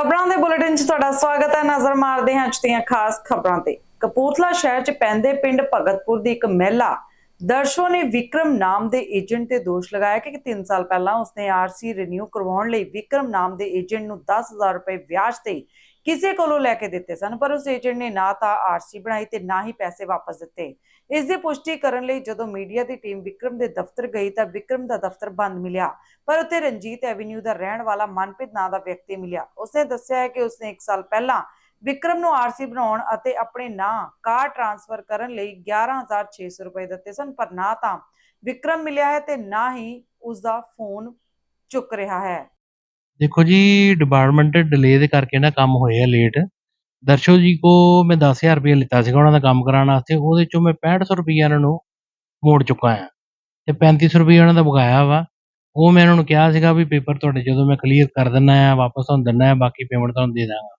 ਖਬਰਾਂ ਦੇ ਬੁਲੇਟਿਨ 'ਚ ਤੁਹਾਡਾ ਸਵਾਗਤ ਹੈ। ਨਜ਼ਰ ਮਾਰਦੇ ਹਾਂ ਅੱਜ ਦੀਆਂ ਖਾਸ ਖਬਰਾਂ ਤੇ। ਕਪੂਰਥਲਾ ਸ਼ਹਿਰ 'ਚ ਪੈਂਦੇ ਪਿੰਡ ਭਗਤਪੁਰ ਦੀ ਇੱਕ ਮਹਿਲਾ, ਦਰਸ਼ੋ ਨੇ ਵਿਕਰਮ ਨਾਮ ਦੇ ਏਜੰਟ ਤੇ ਦੋਸ਼ ਲਗਾਇਆ ਕਿ 3 ਸਾਲ ਪਹਿਲਾਂ ਉਸਨੇ ਆਰਸੀ ਰੀਨਿਊ ਕਰਵਾਉਣ ਲਈ ਵਿਕਰਮ ਨਾਮ ਦੇ ਏਜੰਟ ਨੂੰ 10000 ਰੁਪਏ ਵਿਆਜ ਤੇ ਕਿਸੇ ਕੋਲੋਂ ਲੈ ਕੇ ਦਿੱਤੇ ਸਨ, ਪਰ ਉਸ ਏਜੰਟ ਨੇ ਨਾ ਤਾਂ ਆਰਸੀ ਬਣਾਈ ਤੇ ਨਾ ਹੀ ਪੈਸੇ ਵਾਪਸ ਦਿੱਤੇ। ਇਸ ਦੀ ਪੁਸ਼ਟੀ ਕਰਨ ਲਈ ਜਦੋਂ ਮੀਡੀਆ ਦੀ ਟੀਮ ਵਿਕਰਮ ਦੇ ਦਫ਼ਤਰ ਗਈ ਤਾਂ ਵਿਕਰਮ ਦਾ ਦਫ਼ਤਰ ਬੰਦ ਮਿਲਿਆ, ਪਰ ਉੱਥੇ ਰਣਜੀਤ ਐਵੀਨਿਊ ਦਾ ਰਹਿਣ ਵਾਲਾ ਮਨਪ੍ਰੀਤ ਨਾਂ ਦਾ ਵਿਅਕਤੀ ਮਿਲਿਆ। ਉਸਨੇ ਦੱਸਿਆ ਹੈ ਕਿ ਉਸਨੇ 1 ਸਾਲ ਪਹਿਲਾਂ ਵਿਕਰਮ ਨੂੰ ਆਰਸੀ ਬਣਾਉਣ ਅਤੇ ਆਪਣੇ ਨਾਂ ਕਾਰ ਟ੍ਰਾਂਸਫਰ ਕਰਨ ਲਈ 11600 ਰੁਪਏ ਦਿੱਤੇ ਸਨ, ਪਰ ਨਾ ਤਾਂ ਵਿਕਰਮ ਮਿਲਿਆ ਹੈ ਤੇ ਨਾ ਹੀ ਉਸ ਦਾ ਫੋਨ ਚੁੱਕ ਰਿਹਾ ਹੈ। ਦੇਖੋ ਜੀ ਡਿਪਾਰਟਮੈਂਟ ਡਿਲੇ ਦੇ ਕਰਕੇ ਨਾ ਕੰਮ ਹੋਏ ਆ ਲੇਟ ਦਰਸ਼ੋ ਜੀ ਕੋ ਮੈਂ 10000 ਰੁਪਏ ਲਿੱਤਾ ਸੀਗਾ, ਉਹਨਾਂ ਦਾ ਕੰਮ ਕਰਾਉਣ ਵਾਸਤੇ। ਉਹਦੇ ਚੋਂ ਮੈਂ 6500 ਰੁਪਏ ਇਹਨਾਂ ਨੂੰ ਮੋੜ ਚੁੱਕਾ ਆ। ਤੇ 3500 ਰੁਪਏ ਉਹਨਾਂ ਦਾ ਬਕਾਇਆ ਵਾ। ਉਹ ਮੈਂ ਉਹਨਾਂ ਨੂੰ ਕਿਹਾ ਸੀਗਾ ਵੀ ਪੇਪਰ ਤੁਹਾਡੇ ਜਦੋਂ ਮੈਂ ਕਲੀਅਰ ਕਰ ਦਿੰਨਾ ਆ, ਵਾਪਸ ਤੁਹਾਨੂੰ ਦਿੰਨਾ ਆ, ਬਾਕੀ ਪੇਮੈਂਟ ਤੁਹਾਨੂੰ ਦੇ ਦਾਂਗਾ।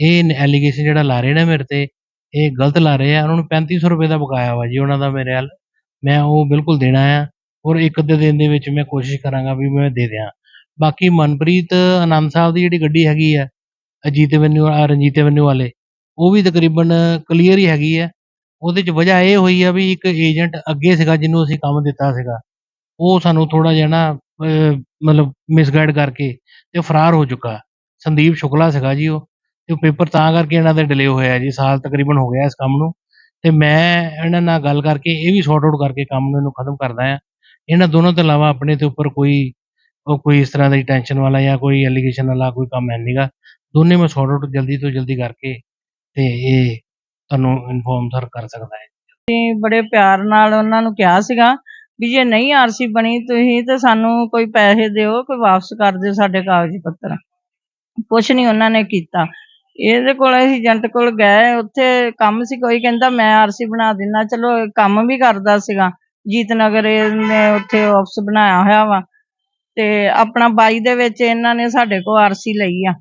ਇਹ ਐਲੀਗੇਸ਼ਨ ਜਿਹੜਾ ਲਾ ਰਹੇ ਨੇ ਮੇਰੇ ਤੇ, ਇਹ ਗਲਤ ਲਾ ਰਹੇ ਆ। ਉਹਨਾਂ ਨੂੰ 3500 ਰੁਪਏ ਦਾ ਬਕਾਇਆ ਵਾ ਜੀ, ਉਹਨਾਂ ਦਾ ਮੇਰੇ ਵੱਲ। ਮੈਂ ਉਹ ਬਿਲਕੁਲ ਦੇਣਾ ਆ। ਔਰ ਇੱਕ ਅੱਧੇ ਦਿਨ ਦੇ ਵਿੱਚ ਮੈਂ ਕੋਸ਼ਿਸ਼ ਕਰਾਂਗਾ ਵੀ ਮੈਂ ਦੇ ਦਿਆਂ। ਬਾਕੀ ਮਨਪ੍ਰੀਤ ਆਨੰਦ ਸਾਹਿਬ ਦੀ ਜਿਹੜੀ ਗੱਡੀ ਹੈਗੀ ਹੈ, ਅਜੀਤ ਐਵਨਿਊ ਰਣਜੀਤ ਐਵਨਿਊ ਵਾਲੇ, ਉਹ ਵੀ ਤਕਰੀਬਨ ਕਲੀਅਰ ਹੀ ਹੈਗੀ ਆ ਉਹਦੇ ਚ ਵਜ੍ਹਾ ਇਹ ਹੋਈ ਆ ਵੀ ਇੱਕ ਏਜੰਟ ਅੱਗੇ ਸੀਗਾ, ਜਿਹਨੂੰ ਅਸੀਂ ਕੰਮ ਦਿੱਤਾ ਸੀਗਾ। ਉਹ ਸਾਨੂੰ ਥੋੜਾ ਜਿਹਾ ਨਾ ਮਤਲਬ ਮਿਸਗਾਈਡ ਕਰਕੇ ਤੇ ਫਰਾਰ ਹੋ ਚੁੱਕਾ। ਸੰਦੀਪ ਸ਼ੁਕਲਾ ਸੀਗਾ ਜੀ ਉਹ। ਤੇ ਉਹ ਪੇਪਰ ਤਾਂ ਕਰਕੇ ਇਹਨਾਂ ਦੇ ਡਿਲੇ ਹੋਇਆ ਜੀ, ਸਾਲ ਤਕਰੀਬਨ ਹੋ ਗਿਆ ਇਸ ਕੰਮ ਨੂੰ। ਤੇ ਮੈਂ ਇਹਨਾਂ ਨਾਲ ਗੱਲ ਕਰਕੇ, ਇਹ ਵੀ ਸੌਰਟ ਆਊਟ ਕਰਕੇ ਕੰਮ ਨੂੰ ਇਹਨੂੰ ਖਤਮ ਕਰਦਾ ਆ ਇਹਨਾਂ ਦੋਨੋਂ ਤੋਂ ਇਲਾਵਾ ਆਪਣੇ ਤੇ ਉੱਪਰ ਕੋਈ ਉਹ ਕੋਈ ਇਸ ਤਰ੍ਹਾਂ ਦੀ ਟੈਨਸ਼ਨ ਵਾਲਾ ਜਾਂ ਕੋਈ ਐਲੀਗੇਸ਼ਨ ਵਾਲਾ ਕੋਈ ਕੰਮ ਹੈ ਨਹੀਂਗਾ ਦੋਨੇ ਮੈਂ ਸੌਰਟ ਆਊਟ ਜਲਦੀ ਤੋਂ ਜਲਦੀ ਕਰਕੇ ਤੇ ਇਹ ਤੁਹਾਨੂੰ ਇਨਫੋਰਮ ਸਰ ਕਰ ਸਕਦਾ ਹੈ। ਅਸੀਂ ਬੜੇ ਪਿਆਰ ਨਾਲ ਉਹਨਾਂ ਨੂੰ ਕਿਹਾ ਸੀਗਾ ਵੀ ਜੇ ਨਹੀਂ ਆਰਸੀ ਬਣੀ, ਤੁਸੀਂ ਤੇ ਸਾਨੂੰ ਕੋਈ ਪੈਸੇ ਦਿਓ, ਕੋਈ ਵਾਪਸ ਕਰ ਦਿਓ ਸਾਡੇ ਕਾਗਜ਼ ਪੱਤਰ। ਕੁਛ ਨਹੀਂ ਉਹਨਾਂ ਨੇ ਕੀਤਾ। ਇਹਦੇ ਕੋਲ ਅਸੀਂ ਏਜੰਟ ਕੋਲ ਗਏ, ਉੱਥੇ ਕੰਮ ਸੀ, ਕੋਈ ਕਹਿੰਦਾ ਮੈਂ ਆਰਸੀ ਬਣਾ ਦਿੰਦਾ। ਚਲੋ ਕੰਮ ਵੀ ਕਰਦਾ ਸੀਗਾ। ਜੀਤ ਨਗਰ ਨੇ ਉੱਥੇ ਆਫਿਸ ਬਣਾਇਆ ਹੋਇਆ ਵਾ। ਤੇ ਆਪਣਾ 22 ਦੇ ਵਿੱਚ ਇਹਨਾਂ ਨੇ ਸਾਡੇ ਕੋਲ ਆਰਸੀ ਲਈ ਆ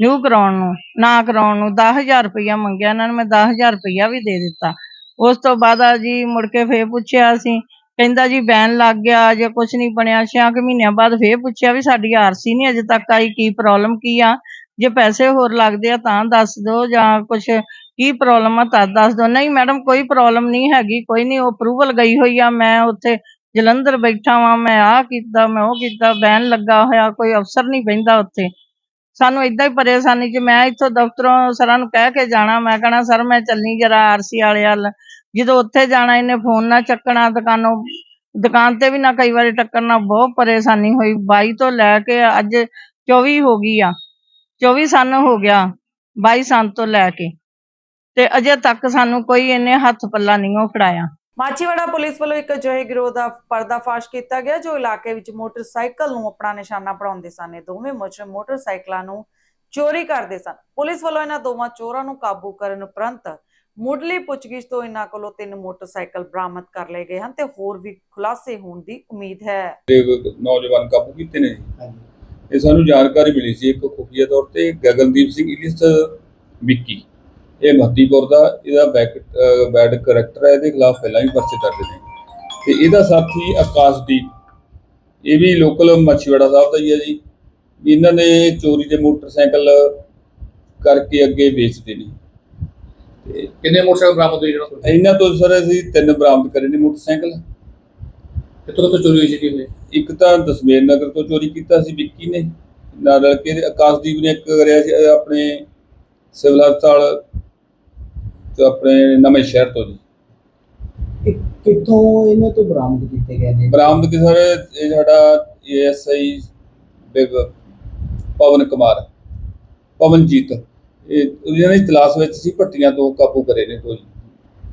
ਨਿਊ ਕਰਾਉਣ ਨੂੰ, ਨਾ ਕਰਾਉਣ ਨੂੰ 10000 ਰੁਪਇਆ ਮੰਗਿਆ ਇਹਨਾਂ ਨੂੰ, ਮੈਂ 10000 ਰੁਪਇਆ ਵੀ ਦੇ ਦਿੱਤਾ। ਉਸ ਤੋਂ ਬਾਅਦ ਆ ਜੀ ਮੁੜ ਕੇ ਫੇਰ ਪੁੱਛਿਆ ਅਸੀਂ ਕਹਿੰਦਾ ਜੀ ਬੈਨ ਲੱਗ ਗਿਆ ਜੇ ਕੁਝ ਨਹੀਂ ਬਣਿਆ ਛੇ ਕੁ ਮਹੀਨਿਆਂ ਬਾਅਦ ਫੇਰ ਪੁੱਛਿਆ ਵੀ ਸਾਡੀ ਆਰਸੀ ਨਹੀਂ ਅਜੇ ਤੱਕ ਆਈ, ਕੀ ਪ੍ਰੋਬਲਮ ਕੀ ਆ? ਜੇ ਪੈਸੇ ਹੋਰ ਲੱਗਦੇ ਆ ਤਾਂ ਦੱਸ ਦਿਓ ਜਾਂ ਕੁਝ ਕੀ ਪ੍ਰੋਬਲਮ ਆ ਤਾਂ ਦੱਸ ਦਿਓ। ਨਹੀਂ ਮੈਡਮ, ਕੋਈ ਪ੍ਰੋਬਲਮ ਨਹੀਂ ਹੈਗੀ, ਕੋਈ ਨਹੀਂ, ਉਹ ਅਪਰੂਵਲ ਗਈ ਹੋਈ ਆ, ਮੈਂ ਉੱਥੇ ਜਲੰਧਰ ਬੈਠਾ ਵਾਂ, ਮੈਂ ਆਹ ਕੀਤਾ, ਮੈਂ ਉਹ ਕੀਤਾ ਬੈਨ ਲੱਗਾ ਹੋਇਆ, ਕੋਈ ਅਫਸਰ ਨਹੀਂ ਬਹਿੰਦਾ ਉੱਥੇ। ਸਾਨੂੰ ਇਦਾਂ ਹੀ ਪਰੇਸ਼ਾਨੀ ਚ ਮੈਂ ਇੱਥੋਂ ਦਫ਼ਤਰੋਂ ਸਰਾਂ ਨੂੰ ਕਹਿ ਕੇ ਜਾਣਾ, ਮੈਂ ਕਹਣਾ, ਸਰ, ਮੈਂ ਚੱਲਣੀ ਜਰਾ ਆਰਸੀ ਵਾਲੇ ਵੱਲ। ਜਦੋਂ ਉੱਥੇ ਜਾਣਾ, ਇਹਨੇ ਫੋਨ ਨਾ ਚੱਕਣਾ, ਦੁਕਾਨੋਂ, ਦੁਕਾਨ ਤੇ ਵੀ ਨਾ ਕਈ ਵਾਰੀ ਟੱਕਰਨਾ, ਬਹੁਤ ਪਰੇਸ਼ਾਨੀ ਹੋਈ। 22 ਤੋਂ ਲੈ ਕੇ ਅੱਜ 24 ਹੋ ਗਈ ਆ। 24 ਸਨ ਹੋ ਗਿਆ 22 ਸਨ ਤੋਂ ਲੈ ਕੇ। ਤੇ ਅਜੇ ਤੱਕ ਸਾਨੂੰ ਕੋਈ ਇਹਨੇ ਹੱਥ ਪੱਲਾ ਨਹੀਂ ਉਹ ਫੜਾਇਆ। ਮਾਚੀਵਾੜਾ ਪੁਲਿਸ ਵੱਲੋਂ ਇੱਕ ਅਜਿਹੇ ਗਿਰੋਹ ਦਾ ਪਰਦਾਫਾਸ਼ ਕੀਤਾ ਗਿਆ ਜੋ ਇਲਾਕੇ ਵਿੱਚ ਮੋਟਰਸਾਈਕਲ ਨੂੰ ਆਪਣਾ ਨਿਸ਼ਾਨਾ ਬਣਾਉਂਦੇ ਸਨ। ਇਹ ਦੋਵੇਂ ਮੁਜਰਮ ਮੋਟਰਸਾਈਕਲਾਂ ਨੂੰ ਚੋਰੀ ਕਰਦੇ ਸਨ। ਪੁਲਿਸ ਵੱਲੋਂ ਇਹਨਾਂ ਦੋਵਾਂ ਚੋਰਾਂ ਨੂੰ ਕਾਬੂ ਕਰਨ ਉਪਰੰਤ ਮੁੱਢਲੀ ਪੁੱਛਗਿੱਛ ਤੋਂ ਇਹਨਾਂ ਕੋਲੋਂ ਤਿੰਨ ਮੋਟਰਸਾਈਕਲ ਬਰਾਮਦ ਕਰ ਲਏ ਗਏ ਹਨ ਤੇ ਹੋਰ ਵੀ ਖੁਲਾਸੇ ਹੋਣ ਦੀ ਉਮੀਦ ਹੈ। ਨੌਜਵਾਨ ਕਾਬੂ ਕੀਤੇ ਨੇ ਇਹ ਸਾਨੂੰ ਜਾਣਕਾਰੀ ਮਿਲੀ ਸੀ ਇੱਕ ਖੁਫੀਆ ਤੌਰ ਤੇ ਗਗਨਦੀਪ ਸਿੰਘ ਇਲਿਸ ਵਿੱਕੀ। ਇਹ ਮਹਦੀਪੁਰ ਦਾ ਇਹਦਾ ਬੈਕ ਬੈਡ ਕਰੈਕਟਰ ਹੈ ਇਹਦੇ ਖਿਲਾਫ ਪਹਿਲਾਂ ਵੀ ਪਰਚੇ ਦਰਜ ਨੇ। ਤੇ ਇਹਦਾ ਸਾਥੀ ਆਕਾਸ਼ਦੀਪ ਇਹ ਵੀ ਲੋਕਲ ਮੱਛੀਵਾੜਾ ਸਾਹਿਬ ਦਾ ਹੀ ਹੈ ਜੀ। ਇਹਨਾਂ ਨੇ ਚੋਰੀ ਦੇ ਮੋਟਰਸਾਈਕਲ ਕਰਕੇ ਅੱਗੇ ਵੇਚਦੇ ਨੇ। ਤੇ ਕਿੰਨੇ ਮੋਟਰਸਾਈਕਲ ਬਰਾਮਦ ਹੋਏ ਜਿਹੜਾ ਇਹਨਾਂ ਤੋਂ ਸਰ ਅਸੀਂ ਤਿੰਨ ਬਰਾਮਦ ਕਰੇ ਨੇ ਮੋਟਰਸਾਈਕਲ। ਕਿੱਥੋਂ ਕਿੱਥੋਂ ਚੋਰੀ ਹੋਈ ਸੀ ਕਿਵੇਂ? ਇੱਕ ਤਾਂ ਦਸਮੇਰ ਨਗਰ ਤੋਂ ਚੋਰੀ ਕੀਤਾ ਸੀ ਵਿੱਕੀ ਨੇ। ਨਾਲ ਰਲ ਕੇ ਆਕਾਸ਼ਦੀਪ ਨੇ ਇੱਕ ਕਰਿਆ ਸੀ ਆਪਣੇ ਸਿਵਲ ਹਸਪਤਾਲ ਤੇ ਆਪਣੇ ਨਵੇਂ ਸ਼ਹਿਰ ਤੋਂ ਜੀ। ਕਿ- ਕਿੱਥੋਂ ਇਹਨਾਂ ਤੋਂ ਬਰਾਮਦ ਕੀਤੇ ਗਏ ਨੇ? ਬਰਾਮਦ ਕਿ ਸਰ ਇਹ ਸਾਡਾ ਏਐਸਆਈ ਪਵਨ ਕੁਮਾਰ ਪਵਨਜੀਤ। ਇਹ ਉਹਨਾਂ ਦੀ ਤਲਾਸ਼ ਵਿੱਚ ਸੀ ਭੱਟੀਆਂ ਤੋਂ ਕਾਬੂ ਕਰੇ ਨੇ ਕੋਈ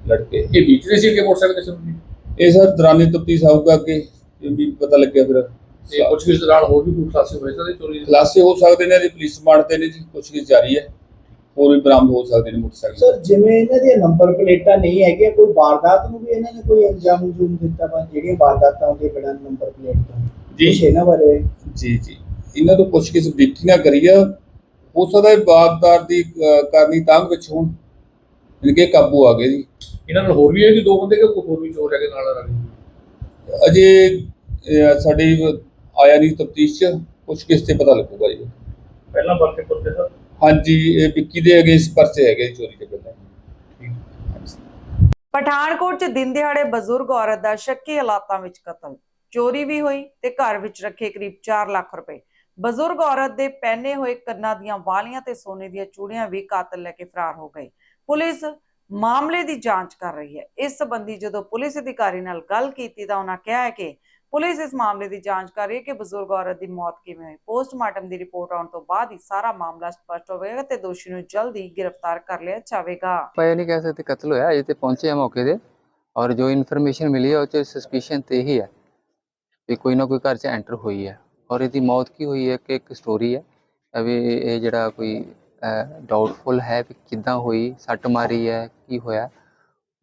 ਲੜਕੇ। ਇਹ ਵੇਚਦੇ ਸੀ ਕਿ ਮੋਟਰਸਾਈਕਲ ਕਿਸੇ ਨੂੰ ਵੀ? ਇਹ ਸਰ ਦਰਾਨੀ ਤਫਤੀਸ਼ ਆਊਗਾ ਕਿ ਇਹ ਵੀ ਪਤਾ ਲੱਗਿਆ ਫਿਰ। ਤੇ ਕੁਝ ਕਿਸ ਦੌਰਾਨ ਹੋਰ ਵੀ ਕੋਈ ਖਾਸੇ ਹੋਏ ਸੀ ਚੋਰੀ ਦੇ? ਖੁਲਾਸੇ ਹੋ ਸਕਦੇ ਨੇ ਇਹਦੀ ਪੁਲਿਸ ਮਾਰਦੇ ਨੇ ਜੀ ਪੁੱਛਗਿੱਛ ਜਾਰੀ ਹੈ। ਹੋਰ ਵੀ ਬਰਾਮਦ ਹੋ ਸਕਦੇ ਨੇ ਮੋਟਰਸਾਈਕਲ ਸਰ ਜਿਵੇਂ ਇਹਨਾਂ ਦੀਆਂ ਨੰਬਰ ਪਲੇਟਾਂ ਨਹੀਂ ਹੈਗੀਆਂ ਕੋਈ ਵਾਰਦਾਤ ਨੂੰ ਵੀ ਇਹਨਾਂ ਨੇ ਕੋਈ ਅੰਜਾਮ ਅੰਜੂਮ ਦਿੱਤਾ ਵਾ ਜਿਹੜੀਆਂ ਵਾਰਦਾਤਾਂ ਹੁੰਦੀਆਂ ਬਿਨਾਂ ਨੰਬਰ ਪਲੇਟ ਤੋਂ? ਜੀ। ਕੁਛ ਇਹਨਾਂ ਬਾਰੇ? ਜੀ ਜੀ। ਇਹਨਾਂ ਤੋਂ ਪੁੱਛਗਿੱਛ ਬਰੀਕੀ ਨਾਲ ਕਰੀ ਆ ਹੋ ਸਕਦਾ ਹੈ ਬਾਦਦਾਰ ਦੀ ਅਹ, ਕਰਨੀ ਤਾਂਗ ਵਿੱਚ ਹੋਣ। ਇਨਕੇ ਕਾਬੂ ਆ ਗਏ ਜੀ। ਇਹਨਾਂ ਨਾਲ ਹੋਰ ਵੀ ਹੈ ਕਿ ਦੋ ਬੰਦੇ ਕਿ ਕੋਈ ਹੋਰ ਵੀ ਚੋਰ ਹੈਗੇ ਨਾਲ ਰਲੇ ਅਜੇ ਅਹ, ਸਾਡੀ ਆਇਆ ਨਹੀਂ ਤਫਤੀਸ਼ ਚ। ਪੁੱਛਗਿੱਛ ਤੇ ਪਤਾ ਲੱਗੂਗਾ ਜੀ। ਪਹਿਲਾਂ ਵਰਤੇ ਪੁੱਤੇ ਸਰ? ਹਾਂਜੀ ਇਹ ਵਿੱਕੀ ਦੇ ਅਗੇਂਸਟ ਪਰਚੇ ਹੈਗੇ ਜੀ ਚੋਰੀ ਦੇ। ਪਹਿਲਾਂ ਪਠਾਨਕੋਟ 'ਚ ਦਿਨ ਦਿਹਾੜੇ ਬਜ਼ੁਰਗ ਔਰਤ ਦਾ ਸ਼ੱਕੀ ਹਾਲਾਤਾਂ ਵਿੱਚ ਕਤਲ। ਚੋਰੀ ਵੀ ਹੋਈ ਤੇ ਘਰ ਵਿੱਚ ਰੱਖੇ ਕਰੀਬ 4 ਲੱਖ ਰੁਪਏ। ਬਜ਼ੁਰਗ ਔਰਤ ਦੇ ਪਹਿਨੇ ਹੋਏ ਕੰਨਾਂ ਦੀਆਂ ਵਾਲੀਆਂ ਤੇ ਸੋਨੇ ਦੀਆਂ ਚੂੜੀਆਂ ਵੀ ਕਾਤਲ ਲੈ ਕੇ ਫਰਾਰ ਹੋ ਗਏ। ਪੁਲਿਸ ਮਾਮਲੇ ਦੀ ਜਾਂਚ ਕਰ ਰਹੀ ਹੈ। ਇਸ ਸੰਬੰਧੀ ਜਦੋਂ ਪੁਲਿਸ ਅਧਿਕਾਰੀ ਨਾਲ ਗੱਲ ਕੀਤੀ ਤਾਂ ਉਹਨਾਂ ਕਿਹਾ ਹੈ ਕਿ ਪੁਲਿਸ ਇਸ ਮਾਮਲੇ ਦੀ ਜਾਂਚ ਕਰ ਰਹੀ ਹੈ ਕਿ ਬਜ਼ੁਰਗ ਔਰਤ ਦੀ ਮੌਤ ਕਿਵੇਂ ਹੋਈ। ਪੋਸਟਮਾਰਟਮ ਦੀ ਰਿਪੋਰਟ ਆਉਣ ਤੋਂ ਬਾਅਦ ਹੀ ਸਾਰਾ ਮਾਮਲਾ ਸਪਸ਼ਟ ਹੋਵੇਗਾ ਤੇ ਦੋਸ਼ੀ ਨੂੰ ਜਲਦੀ ਗ੍ਰਿਫਤਾਰ ਕਰ ਲਿਆ ਜਾਵੇਗਾ। ਆਪਾਂ ਇਹ ਨਹੀਂ ਕਹਿ ਸਕਦੇ ਕਤਲ ਹੋਇਆ, ਅਜੇ ਤੇ ਪਹੁੰਚੇ ਆ ਮੌਕੇ ਤੇ ਔਰ ਜੋ ਇਨਫੋਰਮੇਸ਼ਨ ਮਿਲੀ ਹੈ ਉਹ ਚ ਸਸਪੀਸ਼ਨ ਤੇ ਹੀ ਹੈ ਵੀ ਕੋਈ ਨਾ ਕੋਈ ਘਰ ਚ ਐਂਟਰ ਹੋਈ ਹੈ। ਔਰ ਇਹਦੀ ਮੌਤ ਕੀ ਹੋਈ ਹੈ, ਕਿ ਇੱਕ ਸਟੋਰੀ ਹੈ ਅभी ਇਹ ਜਿਹੜਾ ਕੋਈ ਡਾਊਟਫੁਲ ਹੈ ਵੀ ਕਿੱਦਾਂ ਹੋਈ, ਸੱਟ ਮਾਰੀ ਹੈ, ਕੀ ਹੋਇਆ,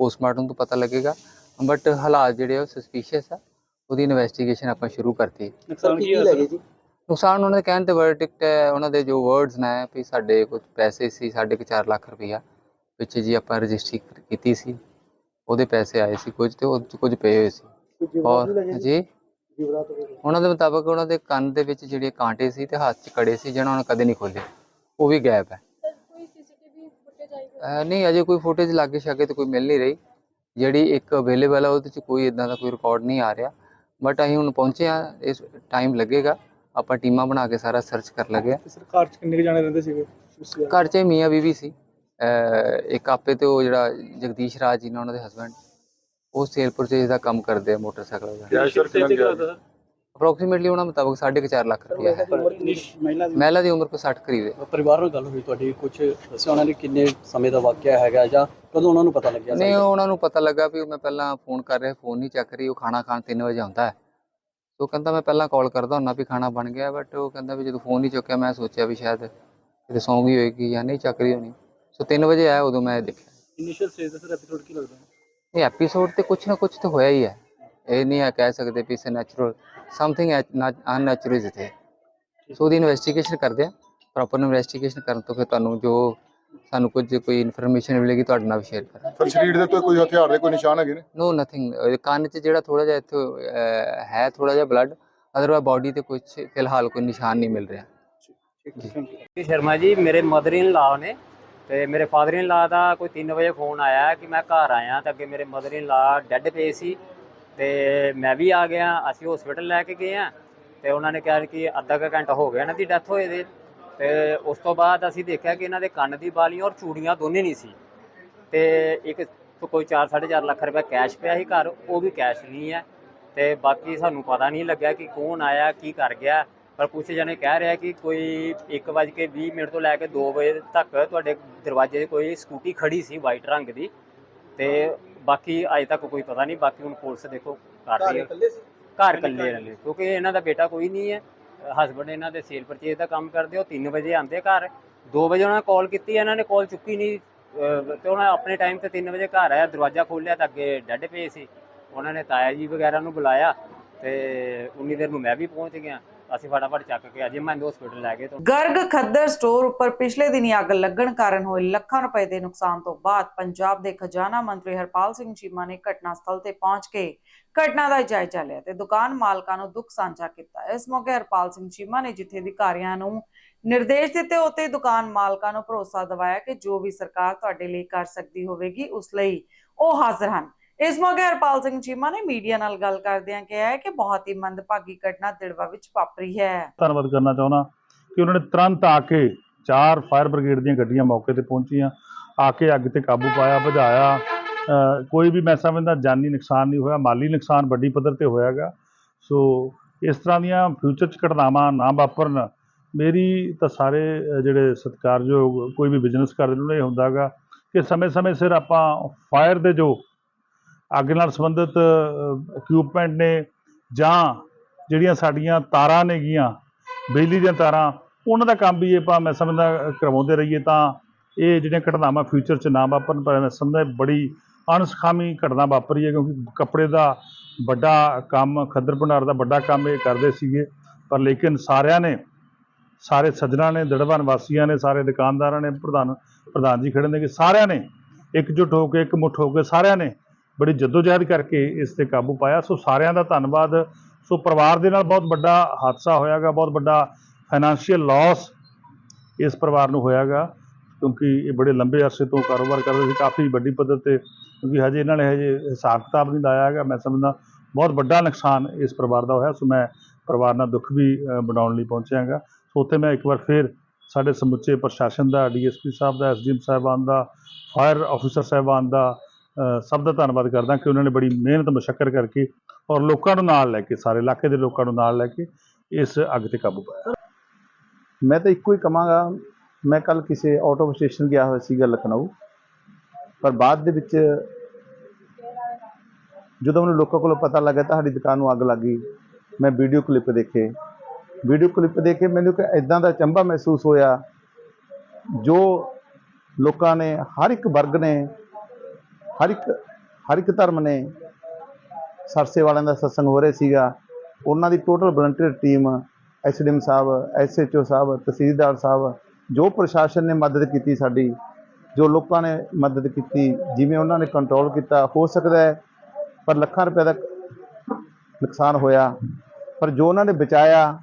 ਪੋਸਟਮਾਰਟਮ ਤੋਂ ਪਤਾ ਲੱਗੇਗਾ। ਬਟ ਹਾਲਾਤ ਜਿਹੜੇ ਆ ਉਹ ਸਸਪੀਸ਼ੀਅਸ ਆ। ਉਹਦੀ ਇਨਵੈਸਟੀਗੇਸ਼ਨ ਆਪਾਂ ਸ਼ੁਰੂ ਕਰਤੀ। ਨੁਕਸਾਨ ਕੀ ਲੱਗੇ ਜੀ? ਨੁਕਸਾਨ ਉਹਨਾਂ ਦੇ ਕਹਿਣ ਤੇ ਵਰਡਿਕਟ ਹੈ ਉਹਨਾਂ ਦੇ ਜੋ ਵਰਡਸ ਨੇ ਵੀ ਸਾਡੇ ਕੁਝ ਪੈਸੇ ਸੀ ਕੁ ਚਾਰ ਲੱਖ ਰੁਪਈਆ ਵਿੱਚ ਜੀ ਆਪਾਂ ਰਜਿਸਟਰੀ ਕੀਤੀ ਸੀ। ਉਹਦੇ ਪੈਸੇ ਆਏ ਸੀ ਕੁਝ ਤੇ ਉਹ ਕੁਝ ਪਏ ਹੋਏ ਸੀ। ਔਰ ਜੀ? ਉਹਨਾਂ ਦੇ ਮੁਤਾਬਕ ਉਹਨਾਂ ਦੇ ਕੰਨ ਦੇ ਵਿੱਚ ਜਿਹੜੇ ਕਾਂਟੇ ਸੀ ਤੇ ਹੱਥ 'ਚ ਕੜੇ ਸੀ ਜਿਹਨਾਂ ਉਹਨਾਂ ਕਦੇ ਨਹੀਂ ਖੋਲੇ ਉਹ ਵੀ ਗਾਇਬ ਹੈ। ਨਹੀਂ ਅਜੇ ਕੋਈ ਫੁਟੇਜ ਲਾਗੇ ਛਾਗੇ ਤੇ ਕੋਈ ਮਿਲ ਨਹੀਂ ਰਹੀ। ਜਿਹੜੀ ਇੱਕ ਅਵੇਲੇਬਲ ਹੈ ਉਹਦੇ 'ਚ ਕੋਈ ਇਦਾਂ ਦਾ ਕੋਈ ਰਿਕਾਰਡ ਨਹੀਂ ਆ ਰਿਹਾ। ਬਟ ਅਸੀਂ ਹੁਣ ਪਹੁੰਚੇ ਆ ਇਸ ਟਾਈਮ ਲੱਗੇਗਾ। ਆਪਾਂ ਟੀਮਾਂ ਬਣਾ ਕੇ ਸਾਰਾ ਸਰਚ ਕਰ ਲਗੇ ਆ ਸਰਕਾਰ ਚ ਕਿੰਨੇ ਕੁ ਜਾਣੇ ਰਹਿੰਦੇ ਸੀਗੇ? ਘਰ 'ਚ ਮੀਆਂ ਬੀਵੀ ਸੀ। ਅਹ ਇੱਕ ਆਪੇ ਤੇ ਉਹ ਜਿਹੜਾ ਜਗਦੀਸ਼ ਰਾਜ ਜੀ ਨੇ ਉਹਨਾਂ ਦੇ ਹਸਬੰਡ ਉਹ ਸੇਲ ਪਰਚੇਜ ਦਾ ਕੰਮ ਕਰਦੇ ਆ ਮੋਟਰਸਾਈਕਲ ਦਾ। ਅਪਰੋਕਸੀਮੇਟਲੀ ਉਹਨਾਂ ਮੁਤਾਬਕ 4.5 ਲੱਖ ਰੁਪਇਆ ਹੈ। ਮਹਿਲਾ ਦੀ ਮਹਿਲਾ ਦੀ ਉਮਰ ਕੋਈ 60 ਕਰੀਬ ਹੈ। ਪਰਿਵਾਰ ਨਾਲ ਗੱਲ ਹੋਈ ਤੁਹਾਡੀ ਕੁਝ ਦੱਸਿਆ ਉਹਨਾਂ ਨੇ ਕਿੰਨੇ ਸਮੇਂ ਦਾ ਵਾਕਿਆ ਹੈਗਾ ਜਾਂ ਕਦੋਂ ਉਹਨਾਂ ਨੂੰ ਪਤਾ ਲੱਗਿਆ ਨਹੀਂ ਉਹਨਾਂ ਨੂੰ ਪਤਾ ਲੱਗਾ ਵੀ ਮੈਂ ਪਹਿਲਾਂ ਫੋਨ ਕਰ ਰਿਹਾ ਫੋਨ ਨਹੀਂ ਚੱਕ ਰਹੀ ਉਹ ਖਾਣਾ ਖਾਣ 3 ਵਜੇ ਆਉਂਦਾ ਹੈ। ਉਹ ਕਹਿੰਦਾ ਮੈਂ ਪਹਿਲਾਂ ਕਾਲ ਕਰਦਾ ਹੁੰਨਾ ਵੀ ਖਾਣਾ ਬਣ ਗਿਆ ਬਟ ਉਹ ਕਹਿੰਦਾ ਵੀ ਜਦੋਂ ਫੋਨ ਨਹੀਂ ਚੁੱਕਿਆ ਮੈਂ ਸੋਚਿਆ ਵੀ ਸ਼ਾਇਦ ਕਿਤੇ ਸੌਂ ਗਈ ਹੋਏਗੀ ਜਾਂ ਨਹੀਂ ਚੱਕ ਰਹੀ ਹੋਣੀ। ਸੋ 3 ਵਜੇ ਆਇਆ ਉਦੋਂ ਮੈਂ ਦੇਖਿਆ। ਇਨੀਸ਼ੀਅਲ ਸਟੇਜ ਦਾ ਸਰ ਐਪੀਸੋਡ ਕੀ ਲੱਗਦਾ? ਇਹ ਐਪੀਸੋਡ ਤੇ ਕੁਝ ਨਾ ਕੁਝ ਤਾਂ ਹੋਇਆ ਹੀ ਹੈ। ਇਹ ਨਹੀਂ ਆ ਕਹਿ ਸਕਦੇ ਵੀ say natural something unnatural is ਤੇ ਸੋ ਉਹਦੀ ਇਨਵੈਸਟੀਗੇਸ਼ਨ ਕਰਦੇ ਆ ਪ੍ਰੋਪਰ ਇਨਵੈਸਟੀਗੇਸ਼ਨ ਕਰਨ ਤੋਂ ਫਿਰ ਤੁਹਾਨੂੰ ਜੋ ਸਾਨੂੰ ਕੁਝ ਕੋਈ ਇਨਫੋਰਮੇਸ਼ਨ ਮਿਲੇਗੀ ਤੁਹਾਡੇ ਨਾਲ ਵੀ ਸ਼ੇਅਰ ਕਰਾਂਗੇ। ਪਰ ਸਰੀਰ ਦੇ ਉੱਤੇ ਕੋਈ ਹਥਿਆਰ ਦੇ ਕੋਈ ਨਿਸ਼ਾਨ ਹੈਗੇ ਨੇ? ਨੋ ਨਥਿੰਗ ਕੰਨ 'ਚ ਜਿਹੜਾ ਥੋੜਾ ਜਿਹਾ ਇੱਥੇ ਹੈ ਥੋੜਾ ਜਿਹਾ ਬਲੱਡ ਅਦਰਵਾਇਜ਼ ਬਾਡੀ ਤੇ ਕੁਝ ਫਿਲਹਾਲ ਕੋਈ ਨਿਸ਼ਾਨ ਨਹੀਂ ਮਿਲ ਰਿਹਾ। ਜੀ ਸ਼ਰਮਾ ਜੀ ਮੇਰੇ ਮਦਰ ਇਨ ਲਾ ਨੇ ਤੇ ਮੇਰੇ ਫਾਦਰ ਇਨ ਲਾ ਦਾ ਕੋਈ 3 ਵਜੇ ਫੋਨ ਆਇਆ ਕਿ ਮੈਂ ਘਰ ਆਇਆ ਤਾਂ ਅੱਗੇ ਮੇਰੇ ਮਦਰ ਇਨ ਲਾ ਡੈੱਡ ਪਏ ਸੀ। ਤੇ ਮੈਂ ਵੀ ਆ ਗਿਆ, ਅਸੀਂ ਹਸਪੀਟਲ ਲੈ ਕੇ ਗਏ ਆ ਤੇ ਉਹਨਾਂ ਨੇ ਕਿਹਾ ਕਿ ਅੱਧਾ ਕੁ ਘੰਟਾ ਹੋ ਗਿਆ ਇਹਨਾਂ ਦੀ ਡੈਥ ਹੋਏ ਦੇ। ਤੇ ਉਸ ਤੋਂ ਬਾਅਦ ਅਸੀਂ ਦੇਖਿਆ ਕਿ ਇਹਨਾਂ ਦੇ ਕੰਨ ਦੀ ਬਾਲੀ ਔਰ ਚੂੜੀਆਂ ਦੋਨੇ ਨਹੀਂ ਸੀ। ਤੇ ਇੱਕ ਕੋਈ 4.5 ਲੱਖ ਰੁਪਏ ਕੈਸ਼ ਪਿਆ ਸੀ ਘਰ, ਉਹ ਵੀ ਕੈਸ਼ ਨਹੀਂ ਹੈ। ਤੇ ਬਾਕੀ ਸਾਨੂੰ ਪਤਾ ਨਹੀਂ ਲੱਗਿਆ ਕਿ ਕੌਣ ਆਇਆ, ਕੀ ਕਰ ਗਿਆ। ਪਰ ਕੁਝ ਜਣੇ ਕਹਿ ਰਿਹਾ ਕਿ ਕੋਈ 1:20 ਮਿੰਟ ਤੋਂ ਲੈ ਕੇ 2 ਵਜੇ ਤੱਕ ਤੁਹਾਡੇ ਦਰਵਾਜ਼ੇ 'ਤੇ ਕੋਈ ਸਕੂਟੀ ਖੜੀ ਸੀ ਵਾਈਟ ਰੰਗ ਦੀ। ਤੇ ਬਾਕੀ ਅਜੇ ਤੱਕ ਕੋਈ ਪਤਾ ਨਹੀਂ ਬਾਕੀ ਹੁਣ ਪੁਲਿਸ ਦੇਖੋ ਕਰ ਰਹੀ ਹੈ। ਘਰ ਇਕੱਲੇ ਰਹਿੰਦੇ ਕਿਉਂਕਿ ਇਹਨਾਂ ਦਾ ਬੇਟਾ ਕੋਈ ਨਹੀਂ ਹੈ। ਹਸਬੰਡ ਇਹਨਾਂ ਦੇ ਸੇਲ ਪਰਚੇਜ਼ ਦਾ ਕੰਮ ਕਰਦੇ ਉਹ 3 ਵਜੇ ਆਉਂਦੇ ਘਰ। 2 ਵਜੇ ਉਹਨਾਂ ਨੇ ਕਾਲ ਕੀਤੀ ਇਹਨਾਂ ਨੇ ਕਾਲ ਚੁੱਕੀ ਨਹੀਂ। ਤੇ ਉਹਨਾਂ ਆਪਣੇ ਟਾਈਮ ਤੇ 3 ਵਜੇ ਘਰ ਆਇਆ ਦਰਵਾਜ਼ਾ ਖੋਲ੍ਹਿਆ ਤਾਂ ਅੱਗੇ ਡੈੱਡ ਪਏ ਸੀ। ਉਹਨਾਂ ਨੇ ਤਾਇਆ ਜੀ ਵਗੈਰਾ ਨੂੰ ਬੁਲਾਇਆ ਤੇ ਉਨੀ ਦੇਰ ਨੂੰ ਮੈਂ ਵੀ ਪਹੁੰਚ ਗਿਆ। ਅਸੀਂ ਫਟਾਫਟ ਚੱਕ ਕੇ ਅਜੇ ਮੈਂ ਹਸਪੀਟਲ ਲੈ ਗਏ ਗਰਗ ਖੱਦਰ ਸਟੋਰ ਉੱਪਰ ਪਿਛਲੇ ਦਿਨੀ ਅੱਗ ਲੱਗਣ ਕਾਰਨ ਹੋਏ ਲੱਖਾਂ ਰੁਪਏ ਦੇ ਨੁਕਸਾਨ ਤੋਂ ਬਾਅਦ ਪੰਜਾਬ ਦੇ ਖਜ਼ਾਨਾ ਮੰਤਰੀ ਹਰਪਾਲ ਸਿੰਘ ਚੀਮਾ ਨੇ ਘਟਨਾ ਸਥਲ ਤੇ ਪਹੁੰਚ ਕੇ ਘਟਨਾ ਦਾ ਜਾਇਜ਼ਾ ਲਿਆ ਤੇ ਦੁਕਾਨ ਮਾਲਕਾਂ ਨੂੰ ਦੁੱਖ ਸਾਂਝਾ ਕੀਤਾ। ਇਸ ਮੌਕੇ ਹਰਪਾਲ ਸਿੰਘ ਚੀਮਾ ਨੇ ਜਿੱਥੇ ਅਧਿਕਾਰੀਆਂ ਨੂੰ ਨਿਰਦੇਸ਼ ਦਿੱਤੇ ਉੱਤੇ ਦੁਕਾਨ ਮਾਲਕਾਂ ਨੂੰ ਭਰੋਸਾ ਦਿਵਾਇਆ ਕਿ ਜੋ ਵੀ ਸਰਕਾਰ ਤੁਹਾਡੇ ਲਈ ਕਰ ਸਕਦੀ ਹੋਵੇਗੀ, ਉਸ ਲਈ ਉਹ ਹਾਜ਼ਰ ਹਨ। ਇਸ ਮੌਕੇ ਹਰਪਾਲ ਸਿੰਘ ਚੀਮਾ ਨੇ ਮੀਡੀਆ ਨਾਲ ਗੱਲ ਕਰਦਿਆਂ ਕਿਹਾ ਹੈ ਕਿ ਬਹੁਤ ਹੀ ਮੰਦਭਾਗੀ ਘਟਨਾ ਦਿੜਵਾ ਵਿੱਚ ਵਾਪਰੀ ਹੈ। ਧੰਨਵਾਦ ਕਰਨਾ ਚਾਹੁੰਦਾ ਕਿ ਉਹਨਾਂ ਨੇ ਤੁਰੰਤ ਆ ਕੇ ਚਾਰ ਫਾਇਰ ਬ੍ਰਿਗੇਡ ਦੀਆਂ ਗੱਡੀਆਂ ਮੌਕੇ ਤੇ ਪਹੁੰਚੀਆਂ, ਆ ਕੇ ਅੱਗ ਤੇ ਕਾਬੂ ਪਾਇਆ ਬੁਝਾਇਆ ਕੋਈ ਵੀ ਮੈਂ ਸਮਝਦਾ ਜਾਨੀ ਨੁਕਸਾਨ ਨਹੀਂ ਹੋਇਆ, ਮਾਲੀ ਨੁਕਸਾਨ ਵੱਡੀ ਪੱਧਰ ਤੇ ਹੋਇਆਗਾ। ਸੋ ਇਸ ਤਰ੍ਹਾਂ ਦੀਆਂ ਫਿਊਚਰ ਚ ਘਟਨਾਵਾਂ ਨਾ ਵਾਪਰਨ, ਮੇਰੀ ਤਾਂ ਸਾਰੇ ਜਿਹੜੇ ਸਤਿਕਾਰਯੋਗ ਕੋਈ ਵੀ ਬਿਜ਼ਨਸ ਕਰਦੇ ਨੇ, ਉਹਨਾਂ ਨੂੰ ਇਹ ਹੁੰਦਾਗਾ ਕਿ ਸਮੇਂ-ਸਮੇਂ ਸਿਰ ਆਪਾਂ ਫਾਇਰ ਦੇ ਜੋ ਅੱਗ ਨਾਲ ਸੰਬੰਧਿਤ ਇਕਵਿਪਮੈਂਟ ਨੇ ਜਾਂ ਜਿਹੜੀਆਂ ਸਾਡੀਆਂ ਤਾਰਾਂ ਨੇਗੀਆਂ, ਬਿਜਲੀ ਦੀਆਂ ਤਾਰਾਂ, ਉਹਨਾਂ ਦਾ ਕੰਮ ਵੀ ਆਪਾਂ ਮੈਂ ਸਮਝਦਾ ਕਰਵਾਉਂਦੇ ਰਹੀਏ ਤਾਂ ਇਹ ਜਿਹੜੀਆਂ ਘਟਨਾਵਾਂ ਫਿਊਚਰ 'ਚ ਨਾ ਵਾਪਰਨ, ਪਰ ਮੈਂ ਸਮਝਦਾ ਬੜੀ ਅਣਸਖਾਮੀ ਘਟਨਾ ਵਾਪਰੀ ਹੈ ਕਿਉਂਕਿ ਕੱਪੜੇ ਦਾ ਵੱਡਾ ਕੰਮ, ਖੱਦਰ ਭੰਡਾਰ ਦਾ ਵੱਡਾ ਕੰਮ ਇਹ ਕਰਦੇ ਸੀਗੇ। ਪਰ ਲੇਕਿਨ ਸਾਰਿਆਂ ਨੇ, ਸਾਰੇ ਸੱਜਣਾ ਨੇ ਦੜਵਾਨ ਵਾਸੀਆਂ ਨੇ, ਸਾਰੇ ਦੁਕਾਨਦਾਰਾਂ ਨੇ, ਪ੍ਰਧਾਨ ਪ੍ਰਧਾਨ ਜੀ ਖੜੇ ਨੇ ਕਿ ਸਾਰਿਆਂ ਨੇ ਇਕਜੁੱਟ ਹੋ ਕੇ ਇੱਕ ਮੁੱਠ ਹੋ ਕੇ ਸਾਰਿਆਂ ਨੇ ਬੜੀ ਜਦੋਜਹਿਦ ਕਰਕੇ ਇਸ ਤੇ ਕਾਬੂ ਪਾਇਆ। ਸੋ ਸਾਰਿਆਂ ਦਾ ਧੰਨਵਾਦ। ਸੋ ਪਰਿਵਾਰ ਦੇ ਨਾਲ ਬਹੁਤ ਵੱਡਾ ਹਾਦਸਾ ਹੋਇਆਗਾ, ਬਹੁਤ ਵੱਡਾ ਫਾਈਨੈਂਸ਼ੀਅਲ ਲਾਸ ਇਸ ਪਰਿਵਾਰ ਨੂੰ ਹੋਇਆਗਾ, ਕਿਉਂਕਿ ਇਹ ਬੜੇ ਲੰਬੇ ਅਰਸੇ ਤੋਂ ਕਾਰੋਬਾਰ ਕਰਦੇ ਸੀ, ਕਾਫੀ ਵੱਡੀ ਪੱਧਰ ਤੇ, ਕਿਉਂਕਿ ਹਜੇ ਇਹਨਾਂ ਨੇ ਹਜੇ ਹਿਸਾਬ ਕਿਤਾਬ ਨਹੀਂ ਲਾਇਆ ਹੈਗਾ। ਮੈਂ ਸਮਝਦਾ ਬਹੁਤ ਵੱਡਾ ਨੁਕਸਾਨ ਇਸ ਪਰਿਵਾਰ ਦਾ ਹੋਇਆ, ਸੋ ਮੈਂ ਪਰਿਵਾਰ ਨਾਲ ਦੁੱਖ ਵੀ ਬਣਾਉਣ ਲਈ ਪਹੁੰਚਿਆ ਹੈਗਾ। ਸੋ ਉੱਥੇ ਮੈਂ ਇੱਕ ਵਾਰ ਫਿਰ ਸਾਡੇ ਸਮੁੱਚੇ ਪ੍ਰਸ਼ਾਸਨ ਦਾ, ਡੀਐਸਪੀ ਸਾਹਿਬ ਦਾ, ਐਸਡੀਐਮ ਸਾਹਿਬਾਨ ਦਾ, ਫਾਇਰ ਆਫੀਸਰ ਸਾਹਿਬਾਨ ਦਾ ਸਭ ਦਾ ਧੰਨਵਾਦ ਕਰਦਾ ਕਿ ਉਹਨਾਂ ਨੇ ਬੜੀ ਮਿਹਨਤ, ਮੁਸ਼ੱਕਰ ਕਰਕੇ ਔਰ ਲੋਕਾਂ ਨੂੰ ਨਾਲ ਲੈ ਕੇ, ਸਾਰੇ ਇਲਾਕੇ ਦੇ ਲੋਕਾਂ ਨੂੰ ਨਾਲ ਲੈ ਕੇ ਇਸ ਅੱਗ ਤੇ ਕਾਬੂ ਪਾਇਆ। ਮੈਂ ਤਾਂ ਇੱਕੋ ਹੀ ਕਹਾਂਗਾ, ਮੈਂ ਕੱਲ ਕਿਸੇ ਆਟੋ ਸਟੇਸ਼ਨ ਗਿਆ ਹੋਇਆ ਸੀਗਾ ਲਖਨਊ, ਪਰ ਬਾਅਦ ਦੇ ਵਿੱਚ ਜਦੋਂ ਮੈਨੂੰ ਲੋਕਾਂ ਕੋਲੋਂ ਪਤਾ ਲੱਗਾ ਤੁਹਾਡੀ ਦੁਕਾਨ ਨੂੰ ਅੱਗ ਲੱਗ ਗਈ। ਮੈਂ ਵੀਡੀਓ ਕਲਿੱਪ ਦੇਖੇ। ਵੀਡੀਓ ਕਲਿੱਪ ਦੇਖ ਕੇ ਮੈਨੂੰ ਕਿ ਇਦਾਂ ਦਾ ਚੰਬਾ ਮਹਿਸੂਸ ਹੋਇਆ ਜੋ ਲੋਕਾਂ ਨੇ, ਹਰ ਇੱਕ ਵਰਗ ਨੇ ਹਰ ਇੱਕ ਹਰ ਇੱਕ ਧਰਮ ਨੇ ਸਰਸੇ ਵਾਲਿਆਂ ਦਾ ਸਤਸੰਗ ਹੋ ਰਿਹਾ ਸੀਗਾ। ਉਹਨਾਂ ਦੀ ਟੋਟਲ ਵਲੰਟੀਅਰ ਟੀਮ ਐਸਡੀਐਮ ਸਾਹਿਬ ਐਸਐਚਓ ਸਾਹਿਬ, ਤਹਿਸੀਲਦਾਰ ਸਾਹਿਬ, ਜੋ ਪ੍ਰਸ਼ਾਸਨ ਨੇ ਮਦਦ ਕੀਤੀ ਸਾਡੀ, ਜੋ ਲੋਕਾਂ ਨੇ ਮਦਦ ਕੀਤੀ, ਜਿਵੇਂ ਉਹਨਾਂ ਨੇ ਕੰਟਰੋਲ ਕੀਤਾ, ਹੋ ਸਕਦਾ ਹੈ, ਪਰ ਲੱਖਾਂ ਰੁਪਏ ਦਾ ਨੁਕਸਾਨ ਹੋਇਆ। ਪਰ ਜੋ ਉਹਨਾਂ ਨੇ ਬਚਾਇਆ,